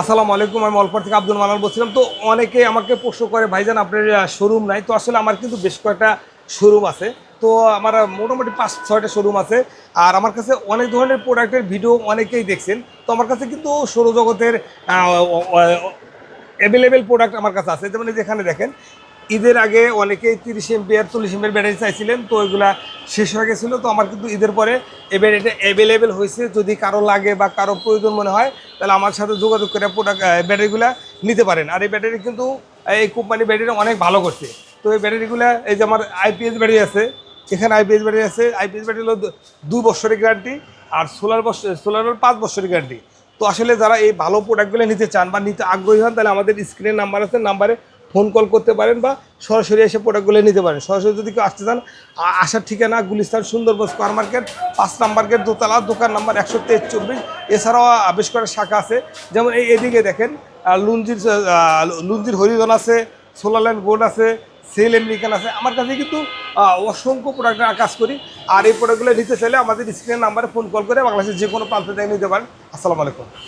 আসসালামু আলাইকুম, আমি অল্পর থেকে আব্দুল মালাল বলছিলাম। তো অনেকে আমাকে প্রশ্ন করে, ভাইজান, আপনার শোরুম নাই। তো আসলে আমার কিন্তু বেশ কয়েকটা শোরুম আছে। তো আমার মোটামুটি পাঁচ, ছয়টা শোরুম আছে। আর আমার কাছে অনেক ধরনের প্রোডাক্টের ভিডিও অনেকেই দেখছেন। তো আমার কাছে কিন্তু সৌরজগতের অ্যাভেলেবেল প্রোডাক্ট আমার কাছে আছে। যেমন যেখানে দেখেন ঈদের আগে অনেকেই তিরিশ এমপিয়ার চল্লিশ এমপিয়ার ব্যাটারি চাইছিলেন, তো এগুলা শেষ হয়ে গেছিল, তো আমার কিন্তু ঈদের পরে এই ব্যাটারিটা অ্যাভেলেবেল হয়েছে। যদি কারও লাগে বা কারও প্রয়োজন মনে হয়, তাহলে আমার সাথে যোগাযোগ করে প্রোডাক্ট ব্যাটারিগুলো নিতে পারেন। আর এই ব্যাটারি কিন্তু এই কোম্পানি ব্যাটারি অনেক ভালো করছে। তো এই ব্যাটারিগুলো এই যে আমার আইপিএস ব্যাটারি আছে, এখানে আইপিএস ব্যাটারি আছে। আইপিএস ব্যাটারি হলো দুই বছরের গ্যারান্টি আর সোলার বছর সোলারের পাঁচ বছরের গ্যারান্টি তো আসলে যারা এই ভালো প্রোডাক্টগুলো নিতে চান বা নিতে আগ্রহী হন, তাহলে আমাদের স্ক্রিনের নাম্বার আছে নাম্বারে ফোন কল করতে পারেন বা সরাসরি এসে প্রোডাক্টগুলো নিতে পারেন। সরাসরি যদি কেউ আসতে চান আসার ঠিকানা গুলিস্তান সুন্দরবন স্কোয়ার মার্কেট পাঁচ নাম্বার গেট দোতলা, দোকান নাম্বার একশো তেইশ চব্বিশ। এছাড়াও কয়েকটা শাখা আছে। যেমন এই এদিকে দেখেন লুঞ্জির লুঞ্জির হরিজন আছে সোলারল্যান্ড গোল্ড আছে, সেল আমেরিকান আছে। আমার কাছে কিন্তু অসংখ্য প্রোডাক্ট কাজ করি। আর এই প্রোডাক্টগুলো নিতে চাইলে আমাদের স্ক্রিনের নাম্বারে ফোন কল করে বাংলাদেশের যে কোনো প্রান্ত থেকে নিতে পারেন। আসসালামু আলাইকুম।